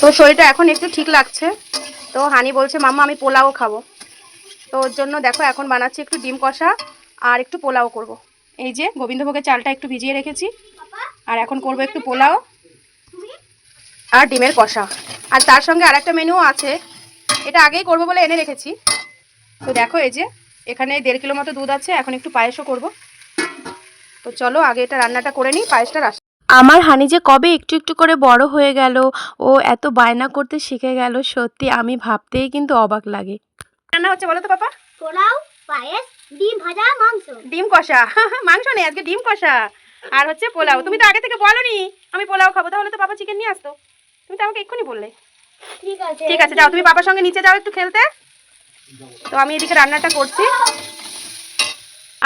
তো শরীরটা এখন একটু ঠিক লাগছে। তো হানি বলছে, মাম্মা, আমি পোলাও খাব। তো ওর জন্য দেখো, এখন বানাচ্ছি একটু ডিম কষা আর একটু পোলাও করব। এই যে গোবিন্দভোগের চালটা একটু ভিজিয়ে রেখেছি। আর এখন করব একটু পোলাও আর ডিমের কষা। আর তার সঙ্গে আরেকটা মেনুও আছে। এটা আগেই করব বলে এনে রেখেছি। তো দেখো, এই যে এখানে দেড় কিলো মতো দুধ আছে, এখন একটু পায়েসও করব। তো চলো, আগে এটা রান্নাটা করে নিই, পায়েসটা আমার হানি যে কবে একটু একটু করে বড় হয়ে গেল ও এত বায়না করতে শিখে গেল সত্যি আমি ভাবতেই কিন্তু অবাক লাগে। রান্না হচ্ছে বলো তো পাপা। পোলাও পায়েস ডিম ভাজা মাংস। ডিম কষা। মাংস নেই আজকে ডিম কষা। আর হচ্ছে পোলাও। তুমি তো আগে থেকে বলনি আমি পোলাও খাব তাহলে তো বাবা চিকেন নিয়ে আসতো। তুমি তো আমাকে এক্ষুনি বললে। ঠিক আছে। ঠিক আছে যাও তুমি বাবার সঙ্গে নিচে যাও একটু খেলতে। তো আমি এদিকে রান্নাটা করছি।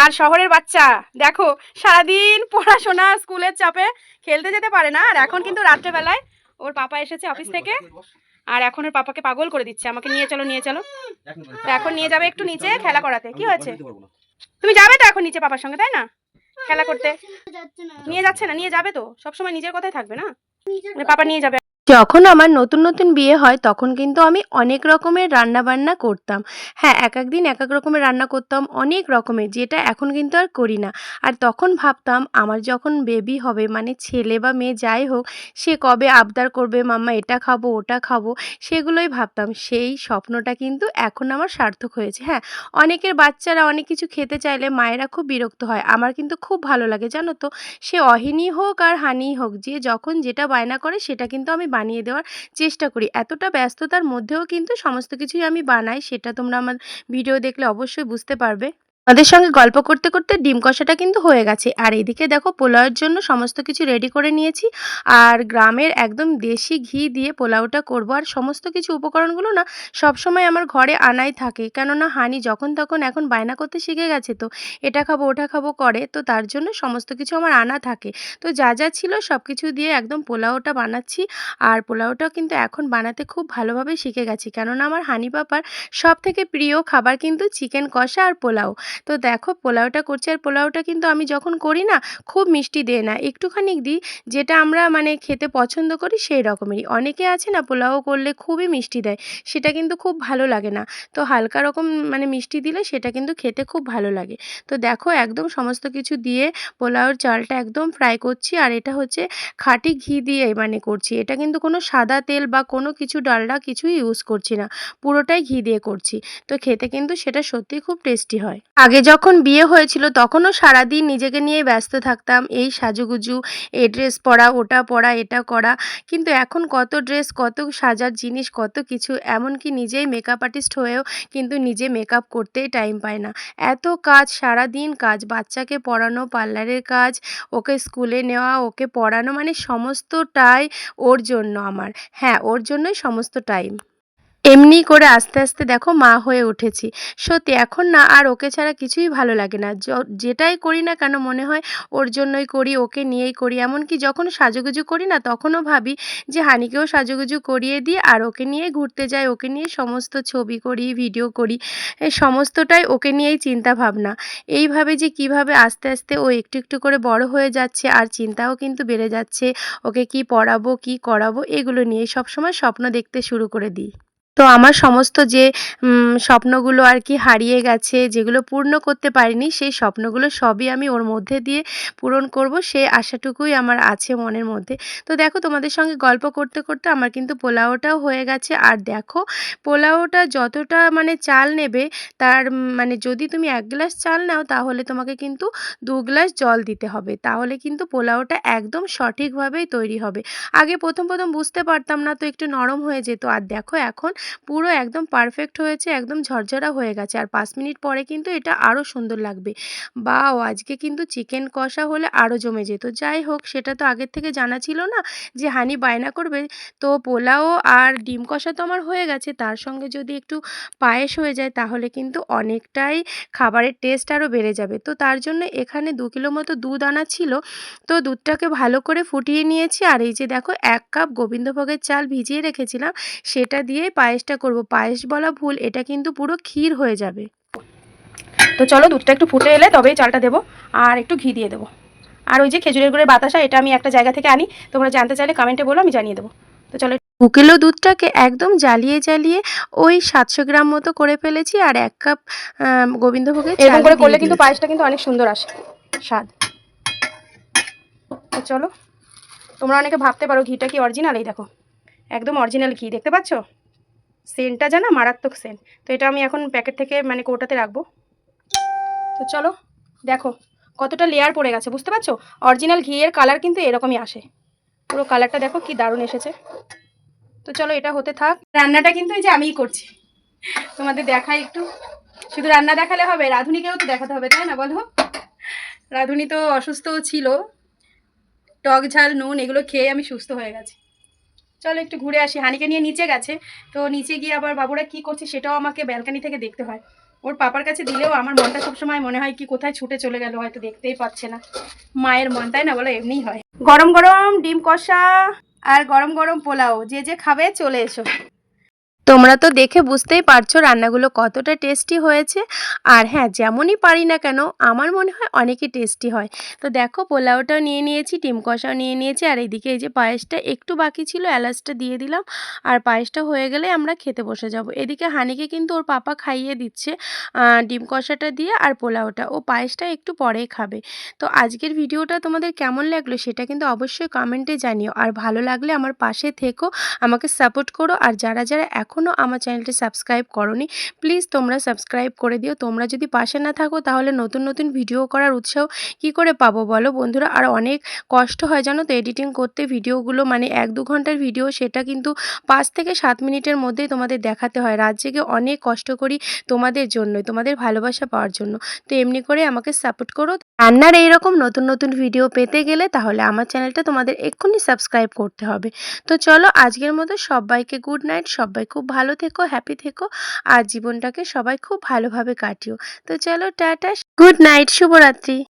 আর শহরের বাচ্চা, দেখো, সারাদিন পড়াশোনা, স্কুলের চাপে খেলতে যেতে পারে না। আর এখন কিন্তু রাত্রেবেলায় ওর পাপা এসেছে অফিস থেকে, আর এখন ওর পাপাকে পাগল করে দিচ্ছে। আমাকে নিয়ে চলো নিয়ে চলো। এখন নিয়ে যাবে একটু নিচে খেলা করাতে। কি হয়েছে? তুমি যাবে তো এখন নিচে পাপার সঙ্গে, তাই না? খেলা করতে। নিয়ে যাচ্ছে না, নিয়ে যাবে তো। সবসময় নিজের কথাই থাকবে না? মানে পাপা নিয়ে যাবে। যখন আমার নতুন নতুন বিয়ে হয়, তখন কিন্তু আমি অনেক রকমের রান্না বান্না করতাম। হ্যাঁ এক এক দিন এক এক রকমের রান্না করতাম, অনেক রকমের, যেটা এখন কিন্তু আর করি না। আর তখন ভাবতাম, আমার যখন বেবি হবে মানে ছেলে বা মেয়ে যাই হোক, সে কবে আবদার করবে, মাম্মা, এটা খাব, ওটা খাব? সেগুলোই ভাবতাম। সেই স্বপ্নটা কিন্তু এখন আমার সার্থক হয়েছে। হ্যাঁ অনেকের বাচ্চারা অনেক কিছু খেতে চাইলে মায়েরা খুব বিরক্ত হয়। আমার কিন্তু খুব ভালো লাগে, জানো তো? সে অহিনী হোক আর হানি হোক, যে যখন যেটা বায়না করে, সেটা কিন্তু আমি বানিয়ে দেওয়ার চেষ্টা করি। এতটা ব্যস্ততার মধ্যেও কিন্তু সমস্ত কিছুই আমি বানাই, সেটা তোমরা আমার ভিডিও দেখলে অবশ্যই বুঝতে পারবে। আমাদের সঙ্গে গল্প করতে করতে ডিম কষাটা কিন্তু হয়ে গেছে। আর এদিকে দেখো পোলাওয়ের জন্য সমস্ত কিছু রেডি করে নিয়েছি। আর গ্রামের একদম দেশি ঘি দিয়ে পোলাওটা করব। আর সমস্ত কিছু উপকরণগুলো না সবসময় আমার ঘরে আনাই থাকে। কেননা হানি যখন তখন এখন বায়না করতে শিখে গেছে তো, এটা খাব, ওটা খাব করে। তো তার জন্য সমস্ত কিছু আমার আনা থাকে। তো যা যা ছিল সব কিছু দিয়ে একদম পোলাওটা বানাচ্ছি। আর পোলাওটা কিন্তু এখন বানাতে খুব ভালোভাবে শিখে গেছি। কেননা আমার হানি পাপার সব থেকে প্রিয় খাবার কিন্তু চিকেন কষা আর পোলাও। তো দেখো পোলাওটা করছি আর পোলাওটা কিন্তু আমি যখন করি না, খুব মিষ্টি দেয় না। একটুখানি দিই যেটা আমরা মানে খেতে পছন্দ করি সেই রকমেরই। অনেকে আছে না পোলাও করলে খুবই মিষ্টি দেয়, সেটা কিন্তু খুব ভালো লাগে না। তো হালকা রকম মানে মিষ্টি দিলে সেটা কিন্তু খেতে খুব ভালো লাগে। তো দেখো একদম সমস্ত কিছু দিয়ে পোলাওর চালটা একদম ফ্রাই করছি আর এটা হচ্ছে খাঁটি ঘি দিয়ে মানে করছি। এটা কিন্তু কোনো সাদা তেল বা কোনো কিছু ডালডা কিছুই ইউজ করছি না। পুরোটাই ঘি দিয়ে করছি। তো খেতে কিন্তু সেটা সত্যিই খুব টেস্টি হয়। আগে যখন বিয়ে হয়েছিল, তখনও সারাদিন নিজেকে নিয়ে ব্যস্ত থাকতাম। এই সাজুগুজু, এ ড্রেস পরা, ওটা পরা, এটা করা। কিন্তু এখন কত ড্রেস, কত সাজার জিনিস, কত কিছু, এমনকি নিজেই মেকআপ আর্টিস্ট হয়েও কিন্তু নিজে মেকআপ করতেই টাইম পায় না। এত কাজ সারা দিন কাজ, বাচ্চাকে পড়ানো, পার্লারের কাজ, ওকে স্কুলে নেওয়া, ওকে পড়ানো মানে সমস্তটাই ওর জন্য আমার। হ্যাঁ ওর জন্যই সমস্ত টাইম এমনি করে আস্তে আস্তে দেখো মা হয়ে উঠেছি। সত্যি এখন না আর ওকে ছাড়া কিছুই ভালো লাগে না। যেটাই করি না কেন মনে হয় ওর জন্যই করি, ওকে নিয়েই করি। এমনকি যখন সাজুগুজু করি না তখনও ভাবি যে হানিকেও সাজুগুজু করিয়ে দিই আর ওকে নিয়ে ঘুরতে যাই, ওকে নিয়ে সমস্ত ছবি করি, ভিডিও করি। সমস্তটাই ওকে নিয়েই চিন্তা ভাবনা। এইভাবে যে কীভাবে আস্তে আস্তে ও একটু একটু করে বড় হয়ে যাচ্ছে আর চিন্তাও কিন্তু বেড়ে যাচ্ছে। ওকে কি পড়াবো, কি করাবো, এগুলো নিয়ে সবসময় স্বপ্ন দেখতে শুরু করে দিই। তো আমার সমস্ত যে স্বপ্নগুলো আর কি হারিয়ে গেছে, যেগুলো পূর্ণ করতে পারিনি, সেই স্বপ্নগুলো সবই আমি ওর মধ্যে দিয়ে পূরণ করব সেই আশাটুকুই আমার আছে মনের মধ্যে। তো দেখো, তোমাদের সঙ্গে গল্প করতে করতে আমার কিন্তু পোলাওটাও হয়ে গেছে। আর দেখো, পোলাওটা যতটা মানে চাল নেবে, তার মানে যদি তুমি এক গ্লাস চাল নাও, তাহলে তোমাকে কিন্তু দু গ্লাস জল দিতে হবে। তাহলে কিন্তু পোলাওটা একদম সঠিকভাবেই তৈরি হবে। আগে প্রথম প্রথম বুঝতে পারতাম না, তো একটু নরম হয়ে যেত। আর দেখো, এখন পুরো একদম পারফেক্ট হয়েছে, একদম ঝরঝরা হয়ে গেছে। আর পাঁচ মিনিট পরে কিন্তু এটা আরও সুন্দর লাগবে। বাও, আজকে কিন্তু চিকেন কষা হলে আরও জমে যেত। যাই হোক, সেটা তো আগের থেকে জানা ছিল না যে হানি বায়না করবে। তো পোলাও আর ডিম কষা তো আমার হয়ে গেছে। তার সঙ্গে যদি একটু পায়েস হয়ে যায়, তাহলে কিন্তু অনেকটাই খাবারের টেস্ট আরও বেড়ে যাবে। তো তার জন্য এখানে দু কিলো মতো দুধ আনা ছিল। তো দুধটাকে ভালো করে ফুটিয়ে নিয়েছি। আর এই যে দেখো, এক কাপ গোবিন্দভোগের চাল ভিজিয়ে রেখেছিলাম। সেটা দিয়ে দিয়েই পায়েসটা করব। পায়েস বলা ভুল এটা কিন্তু পুরো ক্ষীর হয়ে যাবে। তো চলো দুধটা একটু ফুটে এলে তবেই চালটা দেবো আর একটু ঘি দিয়ে দেবো। আর ওই যে খেজুরের গুড়ের বাতাসা এটা আমি একটা জায়গা থেকে আনি তোমরা জানতে চাইলে কমেন্টে বলো আমি জানিয়ে দেবো। তো চলো দু দুধটাকে একদম জ্বালিয়ে জ্বালিয়ে ওই সাতশো গ্রাম মতো করে ফেলেছি আর এক কাপ গোবিন্দভোগের এরকম করে করলে কিন্তু পায়েসটা কিন্তু অনেক সুন্দর আসে স্বাদ। তো চলো তোমরা অনেকে ভাবতে পারো ঘিটা কি অরিজিনাল এই দেখো একদম অরিজিনাল ঘি দেখতে পাচ্ছ? সেন্টটা জানা? মারাত্মক সেন্ট। তো এটা আমি এখন প্যাকেট থেকে মানে কৌটাতে রাখব। তো চলো, দেখো, কতটা লেয়ার পড়ে গেছে, বুঝতে পারছ? অরিজিনাল ঘিয়ের কালার কিন্তু এরকমই আসে। পুরো কালারটা দেখো, কি দারুণ এসেছে। তো চলো, এটা হতে থাক। রান্নাটা কিন্তু এই যে আমিই করছি। তোমাদের দেখাই একটু। শুধু রান্না দেখালে হবে, রাঁধুনিকেও তো দেখাতে হবে, তাই না বলো? রাঁধুনি তো অসুস্থও ছিল। টক ঝাল, নুন, এগুলো খেয়ে আমি সুস্থ হয়ে গেছি। চলো একটু ঘুরে আসি। হানিকে নিয়ে নিচে গেছে। তো নিচে গিয়ে আবার, বাবুরা, কি করছে সেটাও আমাকে ব্যালকানি থেকে দেখতে হয়। ওর পাপার কাছে দিলেও আমার মনটা সবসময় মনে হয় কি, কোথায় ছুটে চলে গেল, হয়তো দেখতেই পাচ্ছে না। মায়ের মন, তাই না বলো? এমনিই হয়। গরম গরম ডিম কষা আর গরম গরম পোলাও, যে যে খাবে চলে এসো। তোমরা তো দেখে বুঝতেই পারছ রান্নাগুলো কতটা টেস্টি হয়েছে। আর হ্যাঁ যেমনই পারি না কেন, আমার মনে হয় অনেকই টেস্টি হয়। তো দেখো, পোলাওটাও নিয়ে নিয়েছি, ডিম কষাও নিয়ে নিয়েছি, আর এইদিকে এই যে পায়েসটা একটু বাকি ছিল, এলাচটা দিয়ে দিলাম। আর পায়েসটা হয়ে গেলে আমরা খেতে বসে যাব। এদিকে হানিকে কিন্তু ওর পাপা খাইয়ে দিচ্ছে ডিম কষাটা দিয়ে আর পোলাওটা। ও পায়েসটা একটু পরেই খাবে। তো আজকের ভিডিওটা তোমাদের কেমন লাগল সেটা কিন্তু অবশ্যই কমেন্টে জানিও। আর ভালো লাগলে আমার পাশে থেকো, আমাকে সাপোর্ট করো। আর যারা যারা এখনও আমার চ্যানেলটি সাবস্ক্রাইব করনি, প্লিজ তোমরা সাবস্ক্রাইব করে দিও। তোমরা যদি পাশে না থাকো, তাহলে নতুন নতুন ভিডিও করার উৎসাহ কি করে পাবো বলো বন্ধুরা? আর অনেক কষ্ট হয় জানো তো এডিটিং করতে, ভিডিওগুলো মানে এক দু ঘণ্টার ভিডিও সেটা কিন্তু পাঁচ থেকে সাত মিনিটের মধ্যেই তোমাদের দেখাতে হয়। রাত জেগে অনেক কষ্ট করি তোমাদের জন্যই, তোমাদের ভালোবাসা পাওয়ার জন্য। তো এমনি করে আমাকে সাপোর্ট করো। রান্নার এইরকম নতুন নতুন ভিডিও পেতে গেলে তাহলে আমার চ্যানেলটা তোমাদের এক্ষুনি সাবস্ক্রাইব করতে হবে। তো চলো আজকের মতো সবাইকে গুড নাইট, সবাই খুব ভালো থেকো হ্যাপি থেকো, আর জীবনটাকে সবাই খুব ভালোভাবে কাটিও। তো চলো টাটা, গুড নাইট, শুভরাত্রি।